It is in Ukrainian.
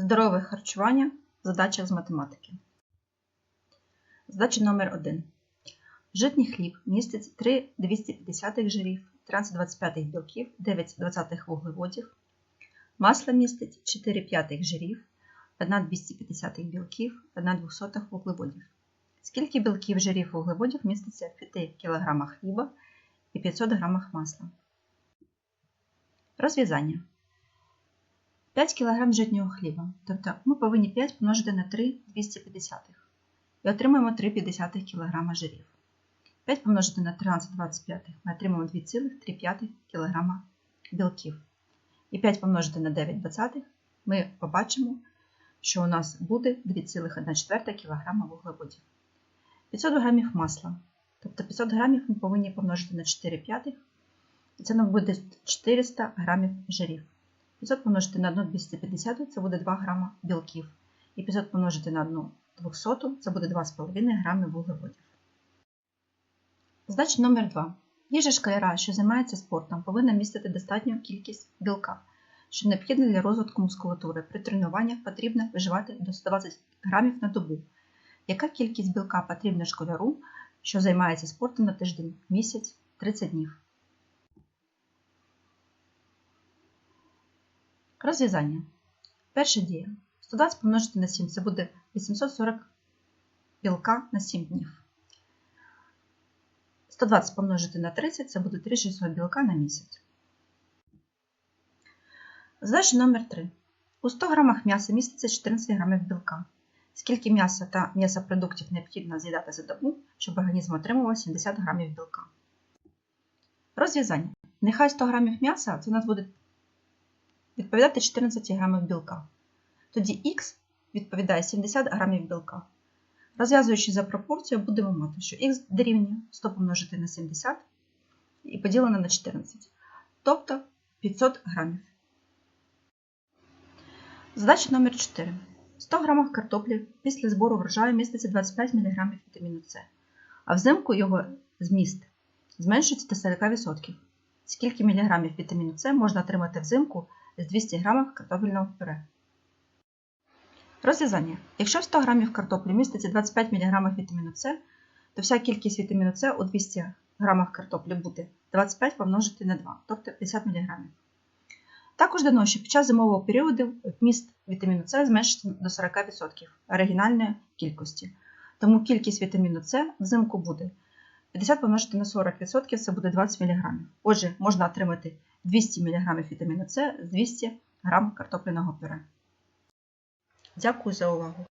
Здорове харчування. Задача з математики. Задача номер 1. Житній хліб містить 3 250 жирів, 13 25 білків, 9 вуглеводів. Масло містить 4 5 жирів, 1 250 білків, 1 200 вуглеводів. Скільки білків, жирів, вуглеводів міститься в 5 кг хліба і 500 г масла? Розв'язання. 5 кг житнього хліба. Тобто ми повинні 5 помножити на 3 250 і отримаємо 3,5 кг жирів. 5 помножити на 13,25 ми отримаємо 2,3 кг білків. І 5 помножити на 9,20 ми побачимо, що у нас буде 2,1 кг вуглеводів. 500 г масла. Тобто 500 г ми повинні помножити на 4 і це нам буде 400 г жирів. 500 помножити на 1 250 це буде 2 г білків. І 500 помножити на 1 200 це буде 2,5 г вуглеводів. Задача номер 2. Їжа школяра, що займається спортом, повинна містити достатню кількість білка, що необхідна для розвитку мускулатури. При тренуваннях потрібно виживати до 120 г на добу. Яка кількість білка потрібна школяру, що займається спортом на тиждень, місяць, 30 днів? Розв'язання. Перша дія. 120 помножити на 7 це буде 840 білка на 7 днів. 120 помножити на 30 це буде 3600 білка на місяць. Задача номер 3. У 100 грамах м'яса міститься 14 грамів білка. Скільки м'яса та м'ясопродуктів необхідно з'їдати за добу, щоб організм отримував 70 грамів білка? Розв'язання. Нехай 100 грамів м'яса це у нас буде відповідати 14 грамів білка. Тоді х відповідає 70 грамів білка. Розв'язуючи за пропорцію, будемо мати, що х дорівнює 100 помножити на 70 і поділено на 14, тобто 500 грамів. Задача номер 4. В 100 грамах картоплі після збору врожаю міститься 25 мг вітаміну С, а взимку його зміст зменшується до 40%. Скільки міліграмів вітаміну С можна отримати взимку з 200 г картопельного пюре? Розв'язання. Якщо в 100 г картоплі міститься 25 мг вітаміну С, то вся кількість вітаміну С у 200 г картоплі буде 25 помножити на 2, тобто 50 мг. Також дано, що під час зимового періоду вміст вітаміну С зменшиться до 40% оригінальної кількості. Тому кількість вітаміну С взимку буде 50 помножити на 40% це буде 20 мг. Отже, можна отримати 200 мг вітаміну С з 200 г картопляного пюре. Дякую за увагу!